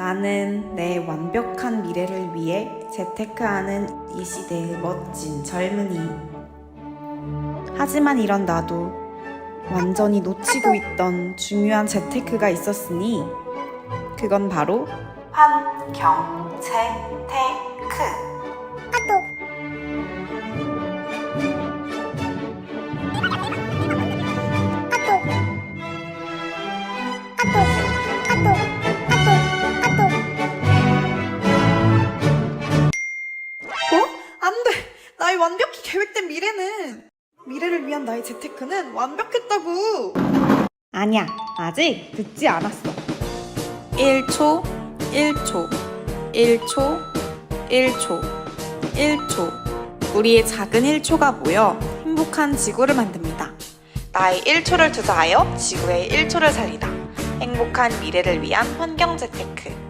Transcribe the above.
나는 내 완벽한 미래를 위해 재테크하는 이 시대의 멋진 젊은이. 하지만 이런 나도 완전히 놓치고 있던 중요한 재테크가 있었으니 그건 바로 환경 재테크. 어? 안 돼! 나의 완벽히 계획된 미래는! 미래를 위한 나의 재테크는 완벽했다고! 아니야, 아직 듣지 않았어. 1초, 1초, 1초, 1초, 1초. 우리의 작은 1초가 모여 행복한 지구를 만듭니다. 나의 1초를 투자하여 지구의 1초를 살리다. 행복한 미래를 위한 환경 재테크.